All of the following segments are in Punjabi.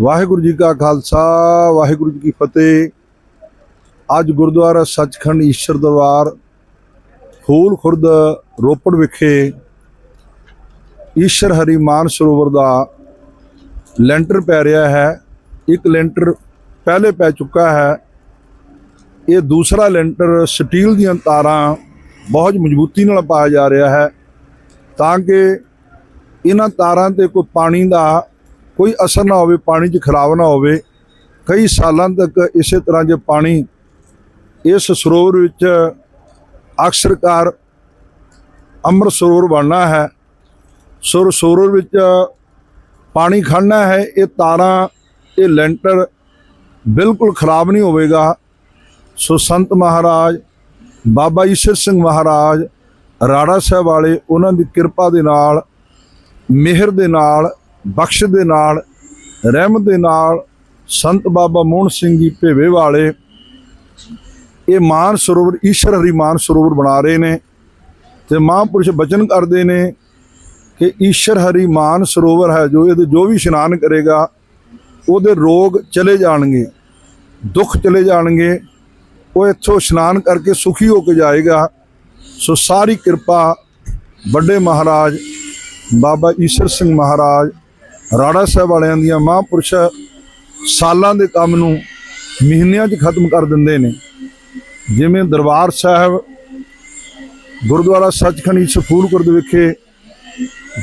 ਵਾਹਿਗੁਰੂ ਜੀ ਕਾ ਖਾਲਸਾ, ਵਾਹਿਗੁਰੂ ਜੀ ਕੀ ਫਤਿਹ। ਅੱਜ ਗੁਰਦੁਆਰਾ ਸੱਚਖੰਡ ਈਸ਼ਰ ਦਰਬਾਰ, ਫੂਲ ਖੁਰਦ ਰੋਪੜ ਵਿਖੇ ਈਸ਼ਰ ਹਰੀ ਮਾਨ ਸਰੋਵਰ ਦਾ ਲੈਂਟਰ ਪੈ ਰਿਹਾ ਹੈ। ਇੱਕ ਲੈਂਟਰ ਪਹਿਲੇ ਪੈ ਚੁੱਕਾ ਹੈ। ਇਹ ਦੂਸਰਾ ਲੈਂਟਰ ਸਟੀਲ ਦੀਆਂ ਤਾਰਾਂ ਬਹੁਤ ਮਜ਼ਬੂਤੀ ਨਾਲ ਪਾਇਆ ਜਾ ਰਿਹਾ ਹੈ। ਤਾਂ ਕਿ ਇਹਨਾਂ ਤਾਰਾਂ ਤੇ ਕੋਈ ਪਾਣੀ ਦਾ ਕੋਈ ਅਸਰ ਨਾ ਹੋਵੇ, ਪਾਣੀ 'ਚ ਖਰਾਬ ਨਾ ਹੋਵੇ, ਕਈ ਸਾਲਾਂ ਤੱਕ ਇਸੇ ਤਰ੍ਹਾਂ ਜੇ ਪਾਣੀ ਇਸ ਸਰੋਵਰ ਵਿੱਚ ਅਕਸਰਕਾਰ ਅੰਮ੍ਰਿਤ ਸਰੋਵਰ ਬਣਨਾ ਹੈ, ਸੁਰ ਸਰੋਵਰ ਵਿੱਚ ਪਾਣੀ ਖੜਨਾ ਹੈ, ਇਹ ਤਾਰਾਂ, ਇਹ ਲੈਂਟਰ ਬਿਲਕੁਲ ਖਰਾਬ ਨਹੀਂ ਹੋਵੇਗਾ। ਸੋ ਸੰਤ ਮਹਾਰਾਜ, ਬਾਬਾ ਈਸ਼ਰ ਸਿੰਘ ਮਹਾਰਾਜ, ਰਾੜਾ ਸਾਹਿਬ ਵਾਲੇ, ਉਹਨਾਂ ਦੀ ਕਿਰਪਾ ਦੇ ਨਾਲ, ਮਿਹਰ ਦੇ ਨਾਲ ਬਖਸ਼ ਦੇ ਨਾਲ ਰਹਿਮਤ ਦੇ ਨਾਲ ਸੰਤ ਬਾਬਾ ਮੋਹਨ ਸਿੰਘ ਜੀ ਭੇਵੇ ਵਾਲੇ ਇਹ ਮਾਨ ਸਰੋਵਰ, ਈਸ਼ਰ ਹਰੀ ਮਾਨ ਸਰੋਵਰ ਬਣਾ ਰਹੇ ਨੇ ਤੇ ਮਹਾਂਪੁਰਸ਼ ਬਚਨ ਕਰਦੇ ਨੇ ਕਿ ਈਸ਼ਰ ਹਰੀ ਮਾਨ ਸਰੋਵਰ ਹੈ ਜੋ ਇਹਦੇ ਜੋ ਵੀ ਇਸ਼ਨਾਨ ਕਰੇਗਾ, ਉਹਦੇ ਰੋਗ ਚਲੇ ਜਾਣਗੇ, ਦੁੱਖ ਚਲੇ ਜਾਣਗੇ, ਉਹ ਇੱਥੋਂ ਇਸ਼ਨਾਨ ਕਰਕੇ ਸੁਖੀ ਹੋ ਕੇ ਜਾਏਗਾ। ਸੋ ਸਾਰੀ ਕਿਰਪਾ ਵੱਡੇ ਮਹਾਰਾਜ ਬਾਬਾ ਈਸ਼ਰ ਸਿੰਘ ਮਹਾਰਾਜ ਰਾੜਾ ਸਾਹਿਬ ਵਾਲਿਆਂ ਦੀਆਂ ਮਹਾਂਪੁਰਸ਼ ਸਾਲਾਂ ਦੇ ਕੰਮ ਨੂੰ ਮਹੀਨਿਆਂ 'ਚ ਖਤਮ ਕਰ ਦਿੰਦੇ ਨੇ। ਜਿਵੇਂ ਦਰਬਾਰ ਸਾਹਿਬ, ਗੁਰਦੁਆਰਾ ਸੱਚਖੰਡ ਸਫੂਲਕੁਰਦ ਵਿਖੇ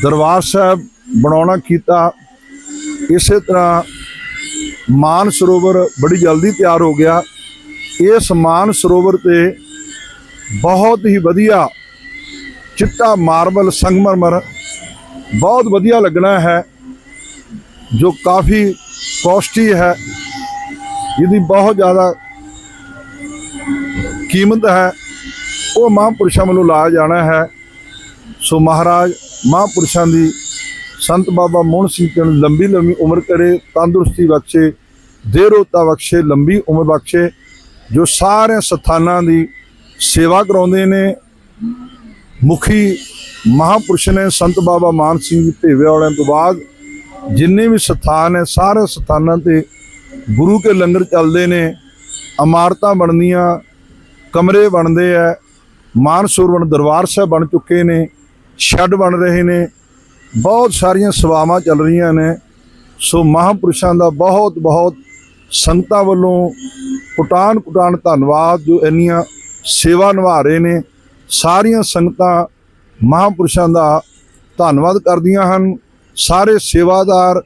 ਦਰਬਾਰ ਸਾਹਿਬ ਬਣਾਉਣਾ ਕੀਤਾ, ਇਸੇ ਤਰ੍ਹਾਂ ਮਾਨ ਸਰੋਵਰ ਬੜੀ ਜਲਦੀ ਤਿਆਰ ਹੋ ਗਿਆ। ਇਸ ਮਾਨ ਸਰੋਵਰ ਤੇ ਬਹੁਤ ਹੀ ਵਧੀਆ ਚਿੱਟਾ ਮਾਰਬਲ ਸੰਗਮਰਮਰ ਬਹੁਤ ਵਧੀਆ ਲੱਗਣਾ ਹੈ। ਜੋ ਕਾਫੀ ਕੋਸਟੀ ਹੈ, ਜਿਹਦੀ ਬਹੁਤ ਜ਼ਿਆਦਾ ਕੀਮਤ ਹੈ, ਉਹ ਮਹਾਂਪੁਰਸ਼ਾਂ ਵੱਲੋਂ ਲਾਇਆ ਜਾਣਾ ਹੈ। ਸੋ ਮਹਾਰਾਜ, ਮਹਾਂਪੁਰਸ਼ਾਂ ਦੀ ਸੰਤ ਬਾਬਾ ਮੋਹਨ ਸਿੰਘ ਜੀ ਨੂੰ ਲੰਬੀ ਲੰਬੀ ਉਮਰ ਕਰੇ, ਤੰਦਰੁਸਤੀ ਬਖਸ਼ੇ ਦੇਰੋਤਾ ਬਖਸ਼ੇ, ਲੰਬੀ ਉਮਰ ਬਖਸ਼ੇ, ਜੋ ਸਾਰੇ ਸਥਾਨਾਂ ਦੀ ਸੇਵਾ ਕਰਾਉਂਦੇ ਨੇ। ਮੁਖੀ ਮਹਾਂਪੁਰਸ਼ ਨੇ ਸੰਤ ਬਾਬਾ ਮਾਨ ਸਿੰਘ ਜੀ ਭੇਵੇ ਵਾਲਿਆਂ ਤੋਂ ਬਾਅਦ ਜਿੰਨੇ ਵੀ ਸਥਾਨ ਹੈ, ਸਾਰੇ ਸਥਾਨਾਂ ਤੇ ਗੁਰੂ ਕੇ ਲੰਗਰ ਚੱਲਦੇ ਨੇ, ਇਮਾਰਤਾਂ ਬਣਦੀਆਂ, ਕਮਰੇ ਬਣਦੇ ਆ, ਮਾਨ ਸਰਵਣ ਦਰਬਾਰ ਸਾਹਿਬ ਬਣ ਚੁੱਕੇ ਨੇ ਸ਼ੈੱਡ ਬਣ ਰਹੇ ਨੇ, ਬਹੁਤ ਸਾਰੀਆਂ ਸੇਵਾਵਾਂ ਚੱਲ ਰਹੀਆਂ ਨੇ। ਸੋ ਮਹਾਂਪੁਰਸ਼ਾਂ ਦਾ ਬਹੁਤ ਬਹੁਤ ਸੰਗਤਾਂ ਵੱਲੋਂ ਕੁਟਾਨ ਕੁਟਾਨ ਧੰਨਵਾਦ, ਜੋ ਇੰਨੀਆਂ ਸੇਵਾ ਨਿਭਾ ਰਹੇ ਨੇ, ਸਾਰੀਆਂ ਸੰਗਤਾਂ ਮਹਾਂਪੁਰਸ਼ਾਂ ਦਾ ਧੰਨਵਾਦ ਕਰਦੀਆਂ ਹਨ। ਸਾਰੇ ਸੇਵਾਦਾਰ,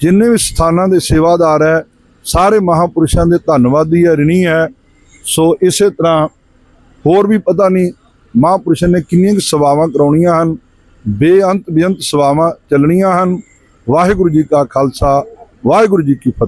ਜਿੰਨੇ ਵੀ ਸਥਾਨਾਂ ਦੇ ਸੇਵਾਦਾਰ ਹੈ, ਸਾਰੇ ਮਹਾਂਪੁਰਸ਼ਾਂ ਦੇ ਧੰਨਵਾਦੀ ਹੈ, ਰਿਣੀ ਹੈ। ਸੋ ਇਸੇ ਤਰ੍ਹਾਂ ਹੋਰ ਵੀ ਪਤਾ ਨਹੀਂ ਮਹਾਂਪੁਰਸ਼ਾਂ ਨੇ ਕਿੰਨੀਆਂ ਕੁ ਸੇਵਾਵਾਂ ਕਰਾਉਣੀਆਂ ਹਨ ਬੇਅੰਤ ਬੇਅੰਤ ਸੇਵਾਵਾਂ ਚੱਲਣੀਆਂ ਹਨ। ਵਾਹਿਗੁਰੂ ਜੀ ਕਾ ਖਾਲਸਾ, ਵਾਹਿਗੁਰੂ ਜੀ ਕੀ ਫਤਿਹ।